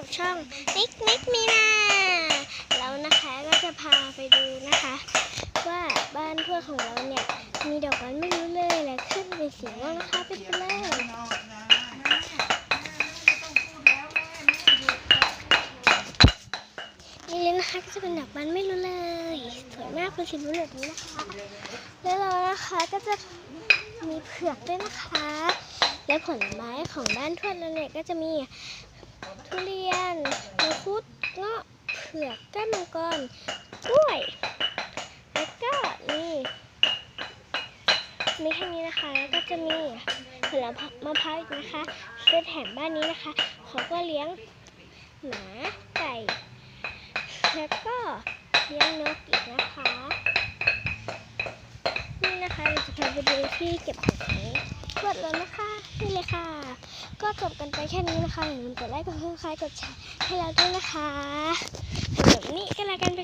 กับช่องนิกนิกมีนาแล้วนะคะก็จะพาไปดูนะคะ ว่าบ้านเพื่อของเราเนี่ย มีดอกไม้ไม่รู้เลยและขึ้นเป็นสีม่วงนะคะไปดูเลยนี่เลยนะคะก็จะเป็นดอกไม้ไม่รู้เลยสวยมากเป็นสีม่วงแบบนี้นะคะ แล้วเรานะคะก็จะมีเผือกด้วยนะคะ และผลไม้ของบ้านทวดเราเนี่ยก็จะมี ทุเรียนมังคุดเงาะเผือกก้านมังกรกล้วย แล้วก็นี่มีแค่นี้นะคะ แล้วก็จะมีผลมะพร้าวอีกนะคะคือแถมบ้านนี้นะคะเขาก็เลี้ยงหมาไก่แล้วก็เลี้ยงนกอีกนะคะ นี่นะคะเราจะพาไปดูที่เก็บของทวดแล้วนะคะ นี่เลยค่ะ ก็จบกันไปแค่นี้นะคะอย่าลืมกดไลค์กดซับสไครต์กดแชร์ให้เราด้วยนะคะแบบนี้ก็แล้วกันไป